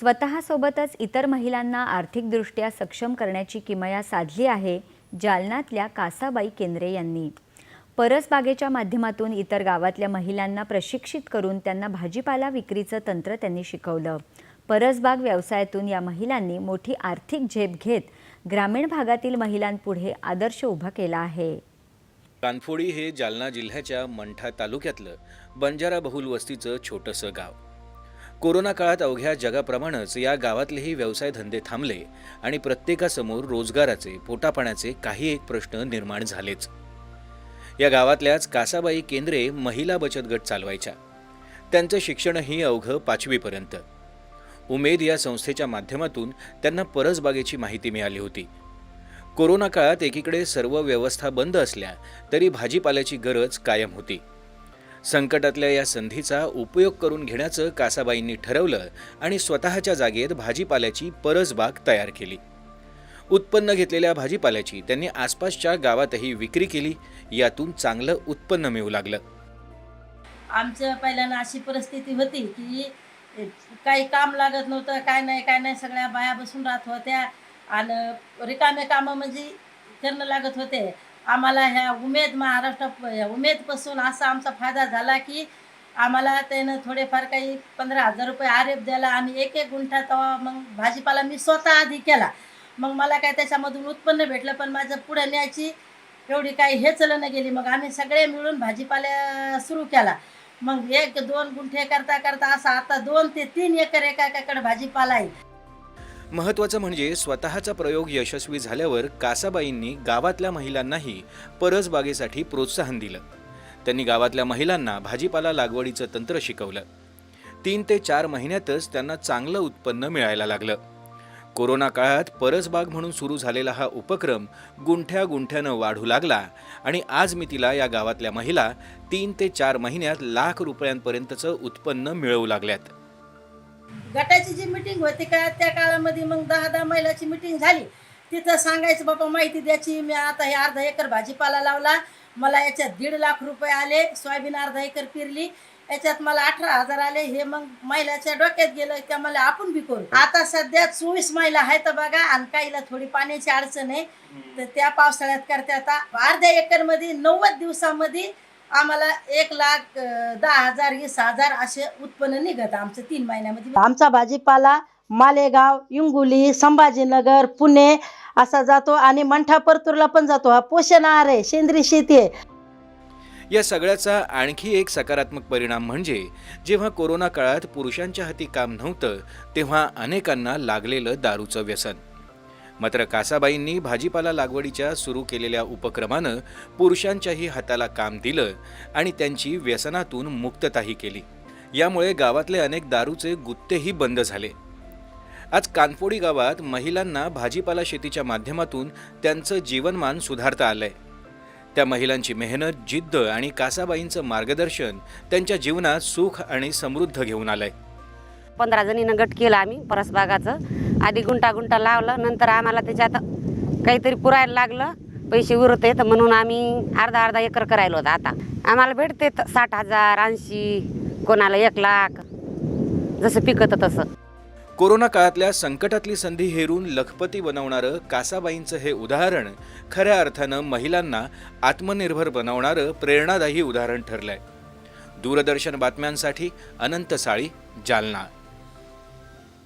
स्वतःसोबतच इतर महिलांना आर्थिकदृष्ट्या सक्षम करण्याची किमया साधली आहे जालन्यातल्या कासाबाई केंद्रे यांनी. परसबागेच्या माध्यमातून इतर गावातल्या महिलांना प्रशिक्षित करून त्यांना भाजीपाला विक्रीचं तंत्र त्यांनी शिकवलं. परसबाग व्यवसायातून या महिलांनी मोठी आर्थिक झेप घेत ग्रामीण भागातील महिलांपुढे आदर्श उभा केला आहे. कानफोडी हे जालना जिल्ह्याच्या मंठा तालुक्यातलं बंजारा बहुल वस्तीचं छोटंसं गाव. कोरोना काळात अवघ्या जगाप्रमाणेच या गावातलेही व्यवसाय धंदे थांबले आणि प्रत्येकासमोर रोजगाराचे पोटापाण्याचे काही एक प्रश्न निर्माण झालेच. या गावातल्याच कासाबाई केंद्रे महिला बचत गट चालवायच्या. त्यांचं शिक्षणही अवघं पाचवीपर्यंत. उमेद या संस्थेच्या माध्यमातून त्यांना परसबागेची माहिती मिळाली होती. कोरोना काळात एकीकडे सर्व व्यवस्था बंद असल्या तरी भाजीपाल्याची गरज कायम होती. संकटातल्या या संधीचा उपयोग करून घेण्याचं कासाबाईंनी ठरवलं आणि स्वतःच्या जागेत भाजीपाल्याची परसबाग तयार केली. उत्पन्न घेतलेल्या भाजीपाल्याची त्यांनी आसपासच्या गावातही विक्री केली यातून चांगलं उत्पन्न मिळू लागलं. आमचं पहिल्यांदा अशी परिस्थिती होती की काही काम लागत नव्हतं काय नाही काय नाही सगळ्या बाया बसून राहत होत्या आणि रिकामे कामं म्हणजे करणं लागत होते. आम्हाला ह्या उमेद महाराष्ट्र उमेदपासून असा आमचा फायदा झाला की आम्हाला त्यानं थोडेफार काही पंधरा हजार रुपये आरेप द्यायला आणि एक एक गुंठा तेव्हा मग भाजीपाला मी स्वतः आधी केला. मग मला काय त्याच्यामधून उत्पन्न भेटलं पण माझं पुढे न्यायची एवढी काही हे चलन गेली. मग आम्ही सगळे मिळून भाजीपाला सुरू केला. मग एक दोन गुंठे करता करता असा आता दोन ते तीन एकर एका एकाकडे भाजीपाला आहे. महत्त्वाचं म्हणजे स्वतःचा प्रयोग यशस्वी झाल्यावर कासाबाईंनी गावातल्या महिलांनाही परसबागेसाठी प्रोत्साहन दिलं. त्यांनी गावातल्या महिलांना भाजीपाला लागवडीचं तंत्र शिकवलं. तीन ते चार महिन्यातच त्यांना चांगलं उत्पन्न मिळायला लागलं. कोरोना काळात परसबाग म्हणून सुरू झालेला हा उपक्रम गुंठ्या गुंठ्यानं वाढू लागला आणि आज मी तिला या गावातल्या महिला तीन ते चार महिन्यात लाख रुपयांपर्यंतचं उत्पन्न मिळवू लागल्यात. गटाची जी मिटिंग होती का त्या काळामध्ये मग दहा दहा महिलाची मिटिंग झाली. तिथं सांगायचं बाबा माहिती द्यायची. मी आता हे अर्धा एकर भाजीपाला लावला. मला याच्यात दीड लाख रुपये आले. सोयाबीन अर्धा एकर पिरली. याच्यात मला अठरा हजार आले. हे मग महिलाच्या डोक्यात गेलं त्या मला आपण बी करू. आता सध्या चोवीस महिला आहेत बघा आणि काहीला थोडी पाण्याची अडचण आहे. तर त्या पावसाळ्यात करते आता अर्ध्या एकरमध्ये नव्वद दिवसामध्ये आम्हाला एक लाख दहा हजार वीस हजार असे उत्पन्न निघत आमचं तीन महिन्यामध्ये. आमचा भाजीपाला मालेगाव इंगुली संभाजीनगर पुणे असा जातो आणि मंठा परतूरला पण जातो. हा पोषण आहार आहे सेंद्रिय शेती आहे. या सगळ्याचा आणखी एक सकारात्मक परिणाम म्हणजे जेव्हा कोरोना काळात पुरुषांच्या हाती काम नव्हतं तेव्हा अनेकांना लागलेलं दारूचं व्यसन. मात्र कासाबाईंनी भाजीपाला लागवडीच्या सुरू केलेल्या उपक्रमानं पुरुषांच्याही हाताला काम दिलं आणि त्यांची व्यसनातून मुक्तताही केली. यामुळे गावातले अनेक दारूचे गुत्तेही बंद झाले. आज कानफोडी गावात महिलांना भाजीपाला शेतीच्या माध्यमातून त्यांचं जीवनमान सुधारता आलंय. त्या महिलांची मेहनत जिद्द आणि कासाबाईंचं मार्गदर्शन त्यांच्या जीवनात सुख आणि समृद्ध घेऊन आलंय. पंधरा जणीनं गट केला आम्ही परसबागाचं. आधी गुंटा गुंटा लावलं नंतर आम्हाला त्याच्यात काहीतरी पुरायला लागलं. पैसे उरत आहेत म्हणून आम्ही अर्धा अर्धा एकर करायला होता आता. आम्हाला भेटते साठ हजार ऐंशी कोणाला एक लाख जसं पिकतं तसं. कोरोना काळातल्या संकटातली संधी हेरून लखपती बनवणारं कासाबाईंचं हे उदाहरण खऱ्या अर्थानं महिलांना आत्मनिर्भर बनवणारं प्रेरणादायी उदाहरण ठरलंय. दूरदर्शन बातम्यांसाठी अनंत साळी जालना.